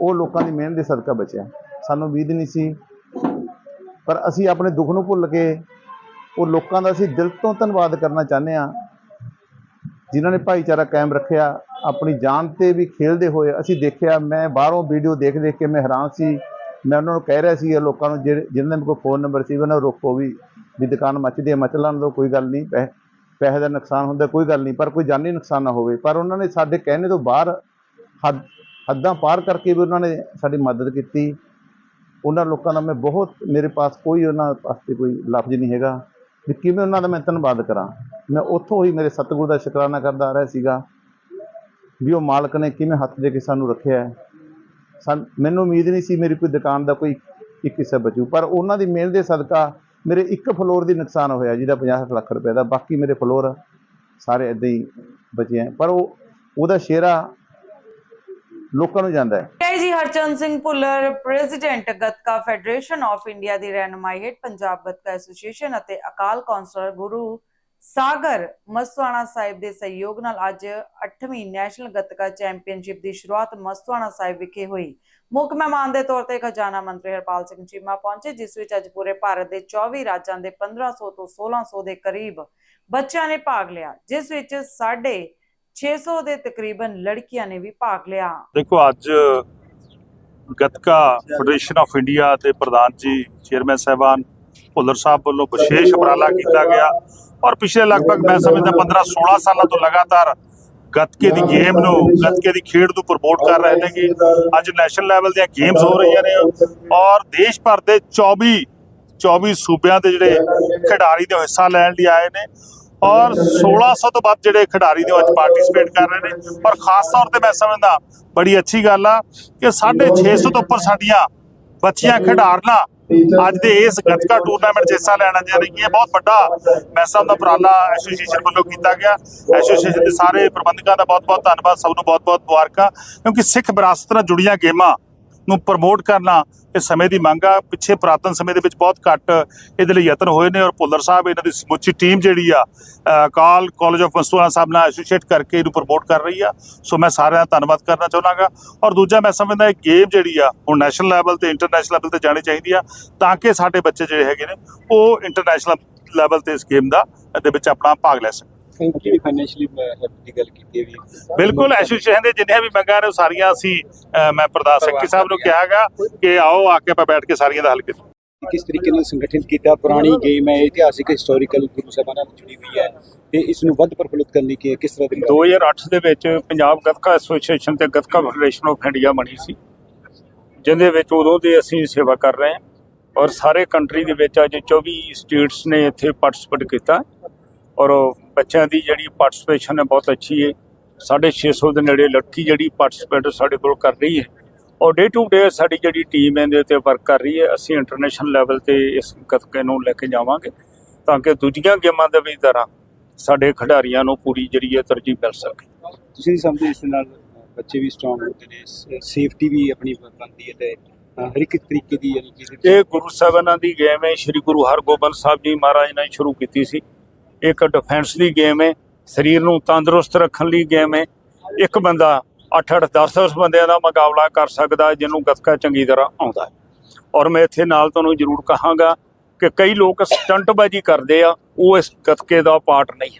ਉਹ ਲੋਕਾਂ ਦੀ ਮਿਹਨਤ ਦੇ ਸਦਕਾ ਬਚਿਆ। ਸਾਨੂੰ ਉਮੀਦ ਨਹੀਂ ਸੀ, ਪਰ ਅਸੀਂ ਆਪਣੇ ਦੁੱਖ ਨੂੰ ਭੁੱਲ ਕੇ ਉਹ ਲੋਕਾਂ ਦਾ ਅਸੀਂ ਦਿਲ ਤੋਂ ਧੰਨਵਾਦ ਕਰਨਾ ਚਾਹੁੰਦੇ ਹਾਂ। ਜਿਨ੍ਹਾਂ ਨੇ ਭਾਈਚਾਰਾ ਕਾਇਮ ਰੱਖਿਆ, ਆਪਣੀ ਜਾਨ ਤੇ ਵੀ ਖੇਲਦੇ ਹੋਏ ਅਸੀਂ ਦੇਖਿਆ, ਮੈਂ ਬਾਹਰੋਂ ਵੀਡੀਓ ਦੇਖ ਦੇਖ ਕੇ ਮੈਂ ਹੈਰਾਨ ਸੀ। ਮੈਂ ਉਹਨਾਂ ਨੂੰ ਕਹਿ ਰਿਹਾ ਸੀ ਲੋਕਾਂ ਨੂੰ ਜਿਹੜੇ ਜਿਨ੍ਹਾਂ ਦੇ ਕੋਲ ਫੋਨ ਨੰਬਰ ਸੀ ਉਹਨਾਂ ਨੂੰ ਰੋਕੋ ਵੀ ਵੀ ਦੁਕਾਨ ਮੱਚਦੀ ਹੈ, ਮਚ ਲੈਣ ਦਿਓ ਕੋਈ ਗੱਲ ਨਹੀਂ, ਪੈ ਪੈਸੇ ਦਾ ਨੁਕਸਾਨ ਹੁੰਦਾ, ਕੋਈ ਗੱਲ ਨਹੀਂ, ਪਰ ਕੋਈ ਜਾਨੀ ਨੁਕਸਾਨ ਨਾ ਹੋਵੇ। ਪਰ ਉਹਨਾਂ ਨੇ ਸਾਡੇ ਕਹਿਣੇ ਤੋਂ ਬਾਹਰ ਹੱਦ ਹੱਦਾਂ ਪਾਰ ਕਰਕੇ ਵੀ ਉਹਨਾਂ ਨੇ ਸਾਡੀ ਮਦਦ ਕੀਤੀ। ਉਹਨਾਂ ਲੋਕਾਂ ਦਾ ਮੈਂ ਬਹੁਤ ਮੇਰੇ ਪਾਸ ਕੋਈ ਉਹਨਾਂ ਵਾਸਤੇ ਕੋਈ ਲਫ਼ਜ਼ ਨਹੀਂ ਹੈਗਾ। ਵੀ ਕਿਵੇਂ ਉਹਨਾਂ ਦਾ ਮੈਂ ਧੰਨਵਾਦ ਕਰਾਂ। ਮੈਂ ਉੱਥੋਂ ਹੀ ਮੇਰੇ ਸਤਿਗੁਰ ਦਾ ਸ਼ੁਕਰਾਨਾ ਕਰਦਾ ਆ ਰਿਹਾ ਸੀਗਾ ਵੀ ਉਹ ਮਾਲਕ ਨੇ ਕਿਵੇਂ ਹੱਥ ਦੇ ਕੇ ਸਾਨੂੰ ਰੱਖਿਆ ਹੈ। ਮੈਨੂੰ ਉਮੀਦ ਨਹੀਂ ਸੀ ਮੇਰੀ ਕੋਈ ਦੁਕਾਨ ਦਾ ਕੋਈ ਇੱਕ ਹਿੱਸਾ ਬਚੂ, ਪਰ ਉਹਨਾਂ ਦੀ ਮਿਹਨਤ ਦੇ ਸਦਕਾ ਮੇਰੇ ਇੱਕ ਫਲੋਰ ਦੀ ਨੁਕਸਾਨ ਹੋਇਆ, ਜਿਹਦਾ 50 ਲੱਖ ਰੁਪਏ ਦਾ, ਬਾਕੀ ਮੇਰੇ ਫਲੋਰ ਸਾਰੇ ਇਦਾਂ ਹੀ ਬਚੇ ਹੈ। ਪਰ ਉਹ, ਉਹਦਾ ਸ਼ੇਰਾ ਲੋਕਾਂ ਨੂੰ ਜਾਂਦਾ ਹੈ। ਜੀ Harchand Singh Bhullar president Gatka federation of India ਦੀ ਰਹਿਨੁਮਾਈ ਹੇਠ ਪੰਜਾਬ ਗੱਤਕਾ ਐਸੋਸੀਏਸ਼ਨ ਅਤੇ ਅਕਾਲ ਕੌਂਸਲਰ ਗੁਰੂ ਸਾਗਰ ਮਸਤਵਾਣਾ ਸਾਹਿਬ ਦੇ ਸਹਿਯੋਗ ਨਾਲ ਅੱਜ 8ਵੀਂ ਨੈਸ਼ਨਲ ਗੱਤਕਾ ਚੈਂਪੀਅਨਸ਼ਿਪ ਦੀ ਸ਼ੁਰੂਆਤ ਮਸਤਵਾਣਾ ਸਾਹਿਬ ਵਿਖੇ ਹੋਈ। ਮੁੱਖ ਮਹਿਮਾਨ ਦੇ ਤੌਰ ਤੇ ਖਜ਼ਾਨਾ ਮੰਤਰੀ ਹਰਪਾਲ ਸਿੰਘ ਚੀਮਾ ਪਹੁੰਚੇ, ਜਿਸ ਵਿੱਚ ਅੱਜ ਪੂਰੇ ਭਾਰਤ ਦੇ 24 ਰਾਜਾਂ ਦੇ 1500 ਤੋਂ 1600 ਦੇ ਕਰੀਬ ਬੱਚਿਆਂ ਨੇ ਭਾਗ ਲਿਆ, ਜਿਸ ਵਿੱਚ ਸਾਢੇ 600 ਦੇ ਤਕਰੀਬਨ ਲੜਕੀਆਂ ਨੇ ਵੀ ਭਾਗ ਲਿਆ। ਦੇਖੋ, ਅੱਜ ਗੱਤਕਾ ਫੈਡਰੇਸ਼ਨ ਆਫ ਇੰਡੀਆ ਦੇ ਪ੍ਰਧਾਨ ਜੀ ਚੇਅਰਮੈਨ ਸਾਹਿਬਾਨ ਭੁੱਲਰ ਸਾਹਿਬ ਵੱਲੋਂ ਵਿਸ਼ੇਸ਼ ਉਪਰਾਲਾ ਕੀਤਾ ਗਿਆ ਔਰ ਪਿਛਲੇ ਲਗਭਗ ਮੈਂ ਸਮਝਦਾ 15 16 ਸਾਲਾਂ ਤੋਂ ਲਗਾਤਾਰ ਗੱਤਕੇ ਦੀ ਗੇਮ ਨੂੰ, ਗੱਤਕੇ ਦੀ ਖੇਡ ਨੂੰ ਪ੍ਰਮੋਟ ਕਰ ਰਹੇ ਨੇਗੇ ਅੱਜ ਨੈਸ਼ਨਲ ਲੈਵਲ ਦੀਆਂ ਗੇਮਸ ਹੋ ਰਹੀਆਂ ਨੇ ਔਰ ਦੇਸ਼ ਭਰ ਦੇ 24 24 ਸੂਬਿਆਂ ਦੇ ਜਿਹੜੇ ਖਿਡਾਰੀ ਦੇ ਹਿੱਸਾ ਲੈਣ ਲਈ ਆਏ ਨੇ ਔਰ 1600 ਤੋਂ ਵੱਧ ਜਿਹੜੇ ਖਿਡਾਰੀ ਨੇ ਉਹ ਅੱਜ ਪਾਰਟਿਸਿਪੇਟ ਕਰ ਰਹੇ ਨੇ। ਔਰ ਖਾਸ ਤੌਰ ਤੇ ਮੈਂ ਸਮਝਦਾ, ਬੜੀ ਅੱਛੀ ਗੱਲ ਆ ਕਿ 650 ਤੋਂ ਉੱਪਰ ਸਾਡੀਆਂ ਬੱਚੀਆਂ ਖਿਡਾਰਨਾ ਅੱਜ ਦੇ ਇਸ ਗੱਤਕਾ ਟੂਰਨਾਮੈਂਟ 'ਚ ਹਿੱਸਾ ਲੈਣਾ ਜਾ ਰਹੀ ਹੈ। ਬਹੁਤ ਵੱਡਾ ਮੈਂ ਸਮਝਦਾ ਦਾ ਉਪਰਾਲਾ ਐਸੋਸੀਏਸ਼ਨ ਵੱਲੋਂ ਕੀਤਾ ਗਿਆ। ਐਸੋਸੀਏਸ਼ਨ ਦੇ ਸਾਰੇ ਪ੍ਰਬੰਧਕਾਂ ਦਾ ਬਹੁਤ-ਬਹੁਤ ਧੰਨਵਾਦ, ਸਭ ਨੂੰ ਬਹੁਤ-ਬਹੁਤ ਮੁਬਾਰਕਾਂ। ਕਿਉਂਕਿ ਸਿੱਖ ਵਿਰਾਸਤ ਨਾਲ ਜੁੜੀਆਂ ਗੇਮਾਂ ਨੂੰ ਪ੍ਰਮੋਟ ਕਰਨਾ ਇਹ ਸਮੇਂ ਦੀ ਮੰਗ ਆ। ਪਿੱਛੇ ਪੁਰਾਤਨ ਸਮੇਂ ਦੇ ਵਿੱਚ ਬਹੁਤ ਘੱਟ ਇਹਦੇ ਲਈ ਯਤਨ ਹੋਏ ਨੇ ਔਰ ਭੁੱਲਰ ਸਾਹਿਬ ਇਹਨਾਂ ਦੀ ਸਮੁੱਚੀ ਟੀਮ ਜਿਹੜੀ ਆ ਅ, ਕਾਲ ਕਾਲਜ ਆਫ ਮਸਤੂਆਣਾ ਸਾਹਿਬ ਨਾਲ ਐਸੋਸੀਏਟ ਕਰਕੇ ਇਹਨੂੰ ਪ੍ਰਮੋਟ ਕਰ ਰਹੀ ਆ। ਸੋ ਮੈਂ ਸਾਰਿਆਂ ਦਾ ਧੰਨਵਾਦ ਕਰਨਾ ਚਾਹੁੰਦਾਗਾ ਔਰ ਦੂਜਾ ਮੈਂ ਸਮਝਦਾ ਇਹ ਗੇਮ ਜਿਹੜੀ ਆ ਉਹ ਨੈਸ਼ਨਲ ਲੈਵਲ ਤੇ ਇੰਟਰਨੈਸ਼ਨਲ ਲੈਵਲ ਤੇ ਜਾਣੀ ਚਾਹੀਦੀ ਆ ਤਾਂ ਕਿ ਸਾਡੇ ਬੱਚੇ ਜਿਹੜੇ ਹੈਗੇ ਨੇ ਉਹ ਇੰਟਰਨੈਸ਼ਨਲ ਲੈਵਲ ਤੇ ਇਸ ਗੇਮ ਦਾ ਦੇ ਵਿੱਚ ਆਪਣਾ ਭਾਗ ਲੈ ਸਕਣ। ਜਿਹੜੀ ਫਾਈਨੈਂਸ਼ੀਅਲੀ ਹੈਲਪ ਦੀ ਗੱਲ ਕੀਤੀ ਹੈ ਵੀ ਬਿਲਕੁਲ ਐਸੋਸੀਏਸ਼ਨ ਦੇ ਜਿੰਨੀਆਂ ਵੀ ਮੰਗਾਂ ਨੇ ਉਹ ਸਾਰੀਆਂ ਅਸੀਂ ਅ, ਮੈਂ ਪ੍ਰਧਾਨ ਸੈਕਟਰੀ ਸਾਹਿਬ ਨੂੰ ਕਿਹਾਗਾ ਕਿ ਆਓ ਆ ਕੇ ਆਪਾਂ ਬੈਠ ਕੇ ਸਾਰੀਆਂ ਦਾ ਹੱਲ ਕਰੀਏ। ਕਿਸ ਤਰੀਕੇ ਨਾਲ ਸੰਗਠਿਤ ਕੀਤਾ ਪੁਰਾਣੀ ਗੇਮ ਹੈ ਇਤਿਹਾਸਿਕ ਹਿਸਟੋਰੀਕਲ ਗੁਰੂ ਸਾਹਿਬਾਨ ਨਾਲ ਜੁੜੀ ਹੋਈ ਹੈ ਤੇ ਇਸ ਨੂੰ ਵੱਧ ਪ੍ਰਫੁੱਲਿਤ ਕਰਨ ਲਈ ਕਿ ਕਿਸ ਤਰ੍ਹਾਂ ਦੀ 2008 ਦੇ ਵਿੱਚ ਪੰਜਾਬ ਗੱਤਕਾ ਐਸੋਸੀਏਸ਼ਨ ਤੇ ਗੱਤਕਾ ਫੈਡਰੇਸ਼ਨ ਆਫ ਇੰਡੀਆ ਬਣੀ ਸੀ ਜਿਹਦੇ ਵਿੱਚ ਉਦੋਂ ਦੇ ਅਸੀਂ ਸੇਵਾ ਕਰ ਰਹੇ ਹਾਂ ਔਰ ਸਾਰੇ ਕੰਟਰੀ ਦੇ ਵਿੱਚ ਅੱਜ 24 ਸਟੇਟਸ ਨੇ ਇੱਥੇ ਪਾਰਟਿਸਿਪੇਟ ਕੀਤਾ ਔਰ ਬੱਚਿਆਂ ਦੀ ਜਿਹੜੀ ਪਾਰਟਿਸਿਪੇਸ਼ਨ ਹੈ ਬਹੁਤ ਅੱਛੀ ਹੈ। 650 ਦੇ ਨੇੜੇ ਲੜਕੀ ਜਿਹੜੀ ਪਾਰਟਿਸਿਪੇਟ ਸਾਡੇ ਕੋਲ ਕਰ ਰਹੀ ਹੈ। ਔਰ ਡੇ ਟੂ ਡੇ ਸਾਡੀ ਜਿਹੜੀ ਟੀਮ ਇਹਦੇ ਉੱਤੇ ਵਰਕ ਕਰ ਰਹੀ ਹੈ। ਅਸੀਂ ਇੰਟਰਨੈਸ਼ਨਲ ਲੈਵਲ ਤੇ ਇਸ ਗੱਤਕੇ ਨੂੰ ਲੈ ਕੇ ਜਾਵਾਂਗੇ ਤਾਂ ਕਿ ਦੂਜੀਆਂ ਗੇਮਾਂ ਦੇ ਵੀ ਤਰ੍ਹਾਂ ਸਾਡੇ ਖਿਡਾਰੀਆਂ ਨੂੰ ਪੂਰੀ ਜਿਹੜੀ ਹੈ ਤਰਜੀਹ ਮਿਲ ਸਕੇ। ਤੁਸੀਂ ਸਮਝਦੇ ਇਸ ਨਾਲ ਬੱਚੇ ਵੀ ਸਟਰੋਂਗ ਹੁੰਦੇ ਨੇ ਸੇਫਟੀ ਵੀ ਆਪਣੀ ਬਣਦੀ ਹੈ ਤੇ ਹਰ ਇੱਕ ਤਰੀਕੇ ਦੀ ਯਾਨੀ ਕਿ ਇਹ ਗੁਰੂ ਸਾਹਿਬਾਨਾਂ ਦੀ ਗੇਮ ਹੈ। ਸ੍ਰੀ ਗੁਰੂ ਹਰਗੋਬਿੰਦ ਸਾਹਿਬ ਜੀ ਮਹਾਰਾਜ ਨੇ ਸ਼ੁਰੂ ਕੀਤੀ ਸੀ। ਇੱਕ ਡਿਫੈਂਸ ਦੀ ਗੇਮ ਹੈ ਸਰੀਰ ਨੂੰ ਤੰਦਰੁਸਤ ਰੱਖਣ ਲਈ ਗੇਮ ਹੈ ਇੱਕ ਬੰਦਾ 8-8 10-10 ਬੰਦਿਆਂ ਦਾ ਮੁਕਾਬਲਾ ਕਰ ਸਕਦਾ ਜਿਹਨੂੰ ਗੱਤਕਾ ਚੰਗੀ ਤਰ੍ਹਾਂ ਆਉਂਦਾ ਔਰ ਮੈਂ ਇੱਥੇ ਨਾਲ ਤੁਹਾਨੂੰ ਜ਼ਰੂਰ ਕਹਾਂਗਾ ਕਿ ਕਈ ਲੋਕ ਸਟੰਟਬਾਜ਼ੀ ਕਰਦੇ ਆ, ਉਹ ਇਸ ਗੱਤਕੇ ਦਾ ਪਾਰਟ ਨਹੀਂ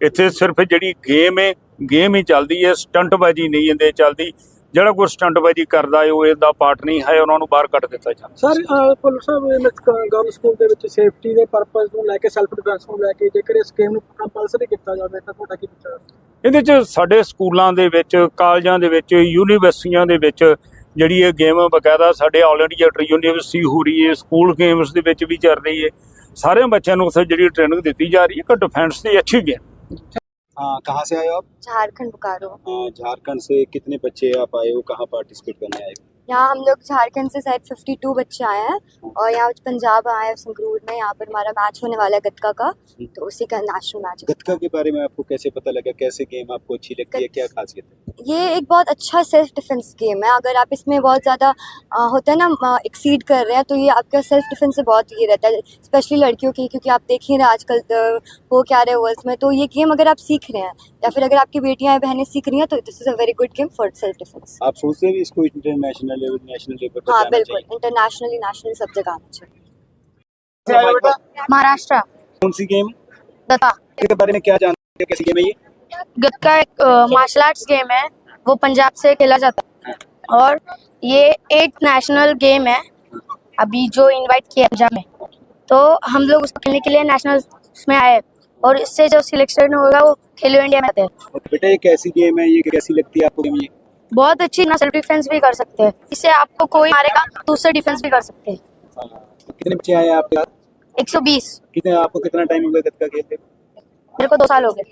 ਇੱਥੇ ਸਿਰਫ ਜਿਹੜੀ ਗੇਮ ਹੈ ਗੇਮ ਹੀ ਚੱਲਦੀ ਹੈ, ਸਟੰਟਬਾਜ਼ੀ ਨਹੀਂ ਇਹਦੇ ਚੱਲਦੀ। ਜਿਹੜਾ ਕੋਈ ਸਟੰਟਬਾਜ਼ੀ ਕਰਦਾ ਹੈ ਉਹ ਇਹਦਾ ਪਾਰਟ ਨਹੀਂ ਹੈ ਉਹਨਾਂ ਨੂੰ ਬਾਹਰ ਕੱਢ ਦਿੱਤਾ ਜਾਂਦਾ ਸਰ ਪੁਲਿਸ ਸਾਹਿਬ ਗਰਲ ਸਕੂਲ ਦੇ ਵਿੱਚ ਸੇਫਟੀ ਦੇ ਪਰਪਸ ਨੂੰ ਲੈ ਕੇ ਸੈਲਫ ਡਿਫੈਂਸ ਨੂੰ ਲੈ ਕੇ ਜੇਕਰ ਇਸ ਸਕੀਮ ਨੂੰ ਕੰਪਲਸਰੀ ਕੀਤਾ ਜਾਵੇ ਤਾਂ ਤੁਹਾਡਾ ਕੀ ਵਿਚਾਰ ਇਹਦੇ 'ਚ ਸਾਡੇ ਸਕੂਲਾਂ ਦੇ ਵਿੱਚ ਕਾਲਜਾਂ ਦੇ ਵਿੱਚ ਯੂਨੀਵਰਸਿਟੀਆਂ ਦੇ ਵਿੱਚ ਜਿਹੜੀ ਇਹ ਗੇਮ ਬਕਾਇਦਾ ਸਾਡੇ ਆਲ ਇੰਡੀਆ ਯੂਨੀਵਰਸਿਟੀ ਹੋ ਰਹੀ ਹੈ ਸਕੂਲ ਗੇਮਸ ਦੇ ਵਿੱਚ ਵੀ ਚੱਲ ਰਹੀ ਹੈ ਸਾਰੇ ਬੱਚਿਆਂ ਨੂੰ ਉਸੇ ਜਿਹੜੀ ਟ੍ਰੇਨਿੰਗ ਦਿੱਤੀ ਜਾ ਰਹੀ ਹੈ ਕਿ ਡਿਫੈਂਸ ਦੀ ਅੱਛੀ ਗੇਮ गेम कहाँ से आए हो आप? झारखंड बोकारो। अ, झारखंड से कितने बच्चे आप आए हो? कहाँ पार्टिसिपेट करने आए हो? यहाँ हम लोग झारखंड से शायद 52 बच्चे आए हैं और यहाँ पंजाब आए हैं संगरूर में। यहाँ पर हमारा मैच होने वाला है गतका का तो उसी का नेशनल मैच है गतका के बारे में आपको कैसे पता लगा? कैसे गेम आपको अच्छी लगती है? क्या खासियत है? ये एक बहुत अच्छा सेल्फ डिफेंस गेम है। अगर आप इसमें बहुत ज़्यादा होता है ना एक्सीड कर रहे हैं तो ये आपका सेल्फ डिफेंस से बहुत ये रहता है स्पेशली लड़कियों की क्योंकि आप देख ही रहे हैं आजकल हो क्या रहे वर्ल्ड में। तो ये गेम अगर आप सीख रहे हैं या फिर अगर आपकी बेटियाँ बहनें सीख रही हैं तो this is a very good game for self defence आप सोचते हैं इसको इंटरनेशनल लेवल नेशनल लेवल पर हाँ बिल्कुल इंटरनेशनली नेशनल सब जगह आना चाहिए? महाराष्ट्र। कौन सी गेम गत्का के बारे में क्या जानते हो? कैसी गेम है ये? गत्का एक मार्शल आर्ट्स गेम है वो पंजाब से खेला जाता है। और ये एक नेशनल गेम है अभी जो इनवाइट किया है पंजाब में। तो हम लोग उसको खेलने के लिए नेशनल में आए और इससे जो सिलेक्शन होगा वो खेलो इंडिया में आते हैं। बेटा ये कैसी गेम है? ये कैसी लगती है आपको गेम ये? बहुत अच्छी ना सेल्फ डिफेंस भी कर सकते हैं। इससे आपको कोई मारेगा तो उससे डिफेंस भी कर सकते हैं। कितने बच्चे आए आपके साथ? 120 कितने आपको कितना टाइम हो गया गतका खेलते? मेरे को दो साल हो गए।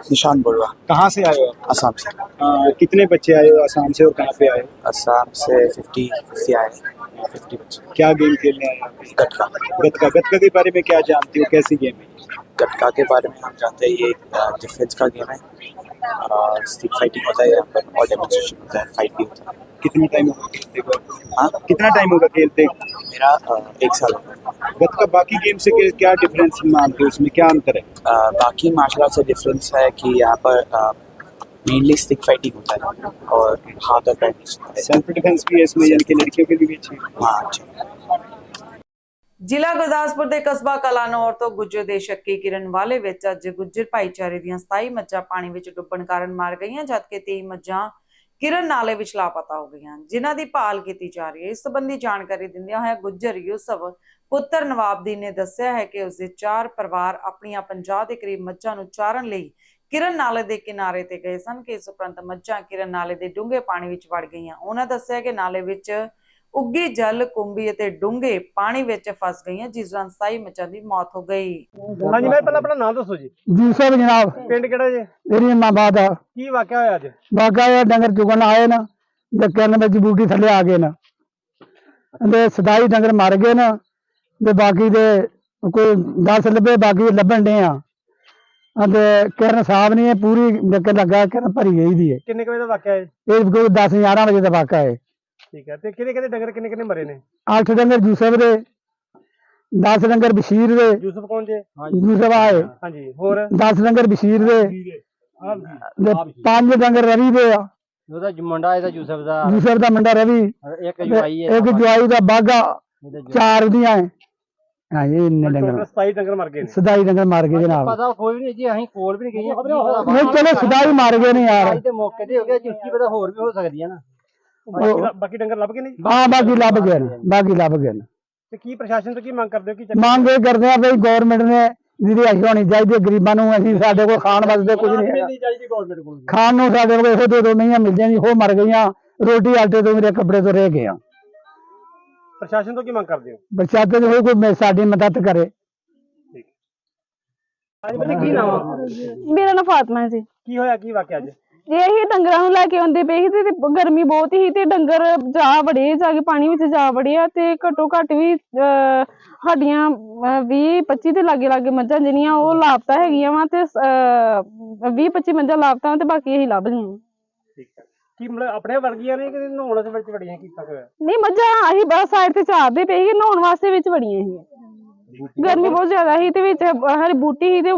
निशान बोलवा कहाँ से आए हो? आप असम से। अ, कितने बच्चे आए हो आसाम से और कहाँ पे आए हो? असम से फिफ्टी फिफ्टी आए। फिफ्टी बच्चे। क्या गेम खेलने आए हो? गटका गतका। गतका के बारे में क्या जानते हो? कैसी गेम है? गटका के बारे में हम जानते हैं ये डिफेंस का गेम है। स्टिक फाइटिंग होता है यहाँ पर और डेमोन्स्ट्रेशन होता है फाइट भी होता है। कितना टाइम होगा खेलते हाँ? कितना टाइम होगा खेलते? मेरा अ, एक साल हो गया गतका बाकी गेम से क्या- क्या डिफरेंस मानते हो उसमें क्या अंतर है अ, बाकी मार्शल आर्ट से डिफरेंस है कि यहाँ पर मेनली स्टिक फाइटिंग होता है और हाथ और पैर नहीं होता है सेल्फ डिफेंस भी है इसमें यानी कि लड़कियों के लिए भी अच्छी है हाँ अच्छा ਜ਼ਿਲ੍ਹਾ ਗੁਰਦਾਸਪੁਰ ਦੇ ਕਸਬਾ ਕਲਾਨੌਰ ਤੋਂ ਗੁੱਜਰ ਦੇ ਸ਼ੱਕੀ ਕਿਰਨ ਵਾਲੇ ਵਿੱਚ ਅੱਜ ਗੁੱਜਰ ਭਾਈਚਾਰੇ ਦੀਆਂ 27 ਮੱਝਾਂ ਪਾਣੀ ਵਿੱਚ ਡੁੱਬਣ ਕਾਰਨ ਮਰ ਗਈਆਂ ਜਦਕਿ 23 ਮੱਝਾਂ ਕਿਰਨ ਨਾਲੇ ਵਿੱਚ ਲਾਪਤਾ ਹੋ ਗਈਆਂ। ਜਿਨ੍ਹਾਂ ਦੀ ਭਾਲ ਕੀਤੀ ਜਾ ਰਹੀ ਹੈ, ਇਸ ਸੰਬੰਧੀ ਜਾਣਕਾਰੀ ਦਿੰਦਿਆਂ ਹੋਇਆ ਗੁੱਜਰ ਯੂਸਫ ਪੁੱਤਰ ਨਵਾਬਦੀਨ ਨੇ ਦੱਸਿਆ ਹੈ ਕਿ ਉਸਦੇ ਚਾਰ ਪਰਿਵਾਰ ਆਪਣੀਆਂ 50 ਦੇ ਕਰੀਬ ਮੱਝਾਂ ਨੂੰ ਚਾਰਨ ਲਈ ਕਿਰਨ ਨਾਲੇ ਦੇ ਕਿਨਾਰੇ ਤੇ ਗਏ ਸਨ, ਕਿ ਇਸ ਉਪਰੰਤ ਮੱਝਾਂ ਕਿਰਨ ਨਾਲੇ ਦੇ ਡੂੰਘੇ ਪਾਣੀ ਵਿੱਚ ਵੜ ਗਈਆਂ। ਉਹਨਾਂ ਦੱਸਿਆ ਕਿ ਨਾਲੇ ਵਿੱਚ ਉੱਗੀ ਜਲ ਕੁੰਭੀ ਅਤੇ ਡੂੰਘੇ ਪਾਣੀ ਵਿੱਚ ਫਸ ਗਈਆਂ ਜਿਸ ਦੌਰਾਨ 27 ਮੱਝਾਂ ਦੀ ਮੌਤ ਹੋ ਗਈ। ਹਾਂਜੀ ਮੈਂ ਪਹਿਲਾਂ ਆਪਣਾ ਨਾਮ ਦੱਸੋ ਜੀ। ਜੀ ਸਾਹਿਬ ਜਨਾਬ। ਪਿੰਡ ਕਿਹੜਾ ਜੀ? ਮੇਰੀ ਮਾਬਾਦ ਆ ਕੀ ਵਾਕਿਆ ਹੋਇਆ ਅੱਜ? ਬਾਗਾ ਇਹ ਡੰਗਰ ਚੁਗਣ ਆਏ ਨਾ ਕਰਨ ਵਿੱਚ ਬੂਟੀ ਥੱਲੇ ਆ ਗਏ ਨਾ। ਤੇ ਸਦਾਈ ਡੰਗਰ ਮਰ ਗਏ ਨਾ ਤੇ ਬਾਕੀ ਦੇ ਕੋਈ 10 ਲੱਭੇ ਬਾਕੀ ਲੱਭਣ ਡੇ ਆ। ਅਤੇ ਕਿਰਨ ਸਾਹਿਬ ਨੇ ਇਹ ਪੂਰੀ ਨਿੱਕ ਲੱਗਾ ਕਿਰਨ ਭਰੀ ਗਈ ਦੀ ਹੈ। ਕਿੰਨੇ ਕੁ ਵਜੇ ਦਾ ਵਾਕਿਆ ਹੈ? ਇਹ ਕੋਈ 10 11 ਵਜੇ ਦਾ ਵਾਕਾ ਹੈ। ਠੀਕ ਹੈ। ਤੇ ਕਿਹਦੇ ਕਿਹਦੇ ਡੰਗਰ ਕਿੰਨੇ ਕਿੰਨੇ ਮਰੇ ਨੇ? ਅੱਠ ਡੰਗਰ ਯੂਸਫ ਦੇ 10 ਡੰਗਰ ਬਸ਼ੀਰ ਦੇ। ਯੂਸਫ ਕੌਣ ਜੇ? ਯੂਸਫ ਆਏ ਹਾਂਜੀ ਹੋਰ? 10 ਡੰਗਰ ਬਸ਼ੀਰ ਦੇ। ਆਪ ਤੇ ਪੰਜ ਡੰਗਰ ਰਵੀ ਦੇ ਆ। ਉਹਦਾ ਮੁੰਡਾ ਇਹਦਾ ਯੂਸਫ ਦਾ। ਯੂਸਫ ਦਾ ਮੁੰਡਾ ਰਵੀ। ਇੱਕ ਤੇ ਇੱਕ ਜਵਾਈ ਦਾ ਬਾਗਾ ਚਾਰ ਦੀਆਂ ਹੈ ਹਾਂ ਇਹ ਇੰਨੇ ਡੰਗਰ। 27 ਡੰਗਰ ਮਰ ਗਏ ਨੇ। ਸਦਾਈ ਡੰਗਰ ਮਾਰ ਗਏ ਜਨਾਬ ਪਤਾ ਕੋਈ ਨਹੀਂ ਜੀ ਅਸੀਂ ਕੋਲ ਵੀ ਨਹੀਂ ਗਏ ਨਹੀਂ ਚਲੋ ਸਦਾਈ ਮਾਰ ਗਏ ਨੇ ਯਾਰ। ਤੇ ਮੌਕੇ ਤੇ ਹੋ ਗਿਆ ਜੁੱਤੀ ਪਤਾ ਹੋਰ ਵੀ ਹੋ ਸਕਦੀ ਹੈ ਨਾ। ਬਾਕੀ ਲ- ਬਾਕੀ ਡੰਗਰ ਲੱਭ ਗਏ ਨੇ ਜੀ? ਹਾਂ ਬਾਕੀ ਲੱਭ ਗਏ ਨੇ ਬਾਕੀ ਲੱਭ ਗਏ ਨੇ। ਤੇ ਕੀ ਪ੍ਰਸ਼ਾਸਨ ਤੋਂ ਕੀ ਮੰਗ ਕਰਦੇ ਹੋ ਕੀ ਚੱਕਰ ਮੰਗ ਇਹ ਕਰਦੇ ਆ ਬਈ ਗਵਰਨਮੈਂਟ ਨੇ ਜਿਹਦੀ ਅਸ਼ੀ ਹੋਣੀ ਚਾਹੀਦੀ ਹੈ, ਗਰੀਬਾਂ ਨੂੰ ਅਸੀਂ ਸਾਡੇ ਕੋਲ ਖਾਣ ਵਾਸਤੇ ਕੁਝ ਨਹੀਂ ਹੈਗਾ ਨਹੀਂ ਚਾਹੀਦੀ ਗਵਰਨਮੈਂਟ ਕੋਲ। ਖਾਣ ਨੂੰ ਸਾਡੇ ਕੋਲ ਇਹੋ ਦੋ ਦੋ ਮਹੀਆਂ ਮਿਲ ਜਾਂਦੀ ਉਹ ਮਰ ਗਈਆਂ ਰੋਟੀ ਆਟੇ ਤੋਂ ਮੇਰੇ ਕੱਪੜੇ ਤੋਂ ਰਹਿ ਗਏ ਆ। ਪ੍ਰਸ਼ਾਸਨ ਤੋਂ ਕੀ ਮੰਗ ਕਰਦੇ ਹੋ? ਬਰਸਾਤੇ ਹੋਏ ਕੋਈ ਮੇ- ਸਾਡੀ ਮਦਦ ਕਰੇ। ਹਾਂਜੀ ਬੰਦੇ ਕੀ ਨਾਮ ਆ? ਮੇਰਾ ਨਾਮ ਫਾਤਮਾ ਜੀ। ਕੀ ਹੋਇਆ ਕੀ ਵਾਕਿਆ ਅੱਜ? ਜੇ ਇਹ ਡੰਗਰਾਂ ਨੂੰ ਲੈ ਕੇ ਆਉਂਦੇ ਪਏ ਸੀ ਤੇ ਗਰਮੀ ਬਹੁਤ ਸੀ ਤੇ ਡੰਗਰ ਜਾ ਵੜੇ ਜਾ ਕੇ ਪਾਣੀ ਵਿੱਚ ਜਾ ਵੜਿਆ ਤੇ ਘੱਟੋ ਘੱਟ ਵੀ ਸਾਡੀਆਂ 20 25 ਦੇ ਲਾਗੇ ਲਾਗੇ ਮੱਝਾਂ ਜਿਹੜੀਆਂ ਉਹ ਲਾਪਤਾ ਹੈਗੀਆਂ ਵਾ ਤੇ 20 25 ਮੱਝਾਂ ਲਾਪਤਾ ਤੇ ਬਾਕੀ ਅਸੀਂ ਲੱਭ ਠੀਕ ਹੈ ਕੀ ਮਤਲਬ ਆਪਣੇ ਵਰਗੀਆਂ ਨੇ ਕਿ ਨਹਾਉਣ ਦੇ ਵਿੱਚ ਵੜੀਆਂ ਕੀਤਾ ਹੋਇਆ? ਨਹੀਂ ਮੱਝਾਂ ਅਸੀਂ ਬਸ ਸਾਈਡ ਤੇ ਚਾਰਦੇ ਪਏ ਸੀ ਨਹਾਉਣ ਵਾਸਤੇ ਵਿੱਚ ਵੜੀਆਂ ਸੀ। ਗਰਮੀ ਬਹੁਤ ਜ਼ਿਆਦਾ ਸੀ ਤੇ ਵਿੱਚ ਹਰ ਬੂਟੀ ਸੀ ਤੇ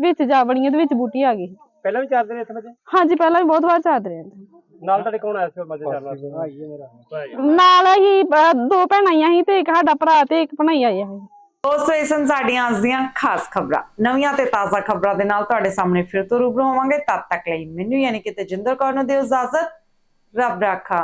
ਵਿੱਚ ਜਾ ਵੜੀਆਂ ਤੇ ਵਿੱਚ ਬੂਟੀ ਆ ਗਈ ਪਹਿਲਾਂ ਵੀ ਚਾਰ ਦਿਨ ਇੱਥੇ ਬੱਚੇ ਹਾਂਜੀ ਪਹਿਲਾਂ ਵੀ ਬਹੁਤ ਵਾਰ ਚਾਰਦੇ ਰਹੇ ਹਾਂ। ਨਾਲ ਤੁਹਾਡੇ ਕੌਣ ਆਇਆ ਸੀ ਮਜ਼ੇ ਕਰਨ ਵਾਸਤੇ ਨਾਲ ਹੀ ਦੋ ਭੈਣਾਂ ਆਈਆਂ ਸੀ ਤੇ ਇੱਕ ਸਾਡਾ ਭਰਾ ਤੇ ਇੱਕ ਭਣਾਈ ਆਇਆ ਸੀ ਦੋਸਤੋ ਇਹ ਸਨ ਸਾਡੀਆਂ ਅੱਜ ਦੀਆਂ ਖਾਸ ਖਬਰਾਂ। ਨਵੀਆਂ ਤੇ ਤਾਜ਼ਾ ਖਬਰਾਂ ਦੇ ਨਾਲ ਤੁਹਾਡੇ ਸਾਹਮਣੇ ਫਿਰ ਤੋਂ ਰੂਬਰੂ ਹੋਵਾਂਗੇ। ਤਦ ਤੱਕ ਲਈ ਮੈਨੂੰ ਯਾਨੀ ਕਿ ਤੇਜਿੰਦਰ ਕੌਰ ਨੂੰ ਦਿਓ ਇਜਾਜ਼ਤ। ਰੱਬ ਰਾਖਾ।